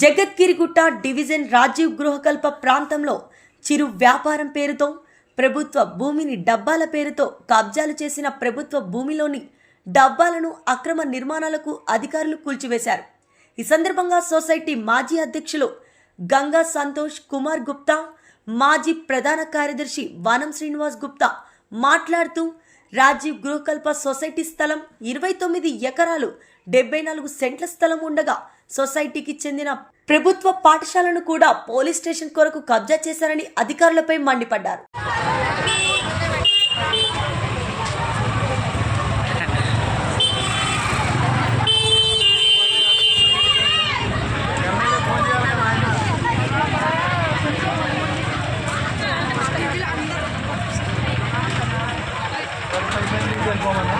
Jagadgirigutta division Rajiv Gruhakalpa ప్రాంతంలో చిరు వ్యాపారం పేరుతో ప్రభుత్వ భూమిని డబ్బాల పేరుతో కబ్జాలు చేసిన ప్రభుత్వ భూమిలోని డబ్బాలను అక్రమ నిర్మాణాలకు అధికారులు కూల్చివేశారు. ఈ సందర్భంగా సొసైటీ మాజీ అధ్యక్షులు గంగా సంతోష్ కుమార్ గుప్తా మాజీ ప్రధాన కార్యదర్శి వనం శ్రీనివాస్ గుప్తా మాట్లాడుతూ రాజీవ్ గృహకల్ప సొసైటీ స్థలం ఇరవై తొమ్మిది ఎకరాలు డెబ్బై నాలుగు సెంట్ల స్థలం ఉండగా సొసైటీకి చెందిన ప్రభుత్వ పాఠశాలను కూడా పోలీస్ స్టేషన్ కొరకు కబ్జా చేశారని అధికారులపై మండిపడ్డారు. లేదు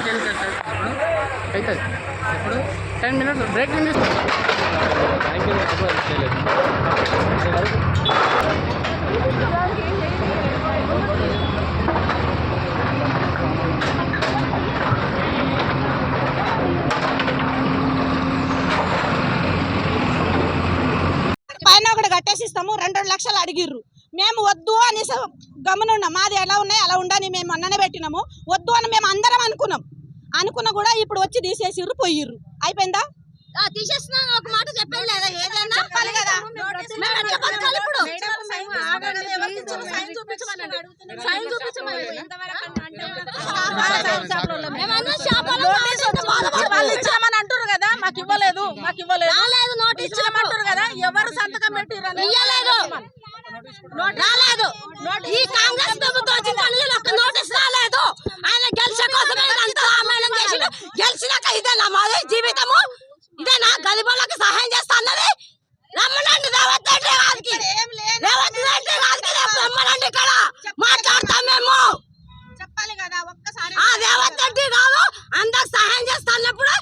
అయితే సార్ అవుతుంది ఎప్పుడు టెన్ మినిట్స్ బ్రేక్ పైన ఒకటి కట్టేసిస్తాము రెండు రెండు లక్షలు అడిగిర్రు. మేము వద్దు అనేసి గమనున్నాం. మాది ఎలా ఉన్నాయి అలా ఉండని మేము అన్ననే పెట్టినాము. వద్దు అని మేము అందరం అనుకున్నాం. అనుకున్నా కూడా ఇప్పుడు వచ్చి తీసేసిర్రు పోయిర్రు. అయిపోయిందా? తీసేస్తున్నాను ఒక మాట చెప్పాను లేదా? ఏదైనా చెప్పాలి కదా. వాళ్ళు ఇచ్చామని అంటారు కదా మాకు ఇవ్వలేదు మాకు ఇవ్వలేదు. రాలేదు నోటీస్ ఇచ్చామంటారు కదా? ఎవరు సంతకం ఇయ్యలేదు. రాలేదు. ఈ కాంగ్రెస్ ప్రభుత్వం వచ్చిన నోటీస్ రాలేదు. ఆయన గెలిచే కోసమే గలిబోళ్ళకి సహాయం చేస్తా అన్నది? రమ్మనండి రేవంత్ రెడ్డి గారికి రేవంత్ రెడ్డి గారికి రమ్మనండి ఇక్కడ. మాట్లాడతాం మేము. చెప్పాలి కదా ఒక్కసారి. ఆ రేవంత్ రెడ్డి గారు అందరికి సహాయం చేస్తా అన్నప్పుడు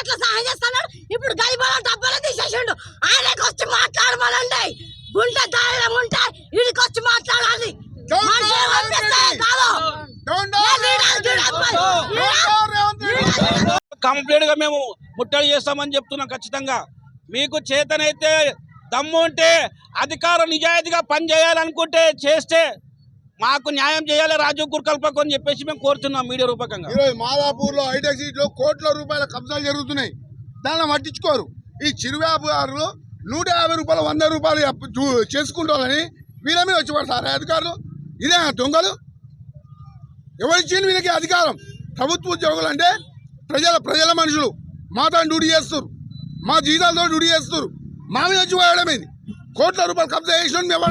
ఎట్లా సహాయం చేస్తున్నాడు ఇప్పుడు గలిబోళ్ళ డబ్బులు తీసేసిండు. ఆయనకి వచ్చి మాట్లాడమనండి. గుండె ధైర్యం ఉంటే వీడికి వచ్చి మాట్లాడాలి. కాదు. కంప్లీట్గా మేము ముట్టడి చేస్తామని చెప్తున్నాం ఖచ్చితంగా. మీకు చేతనైతే దమ్ము ఉంటే అధికారం నిజాయితీగా పని చేయాలనుకుంటే చేస్తే మాకు న్యాయం చేయాలి రాజు గుర్కల్పకు అని చెప్పేసి మేము కోరుతున్నాం మీడియా రూపకంగా. ఈరోజు మాదాపూర్లో హైటెక్ సిటీ లో కోట్ల రూపాయల కబ్జాలు జరుగుతున్నాయి. దాన్ని పట్టించుకోరు. ఈ చిరు వ్యాపారులు నూట యాభై రూపాయలు వంద రూపాయలు చూ- చేసుకుంటారని వీళ్ళ మీద వచ్చి పడతారు అధికారులు ఇదే దొంగలు? ఎవరిచ్చింది వీళ్ళకి అధికారం? ప్రభుత్వ ఉద్యోగులు అంటే ప్రజల ప్రజల మనుషులు. మాతో డ్యూటీ చేస్తారు మా జీతాలతో డ్యూటీ చేస్తారు మా మీద వచ్చి పోయడం కోట్ల రూపాయలు కబ్జా చేసిన మేము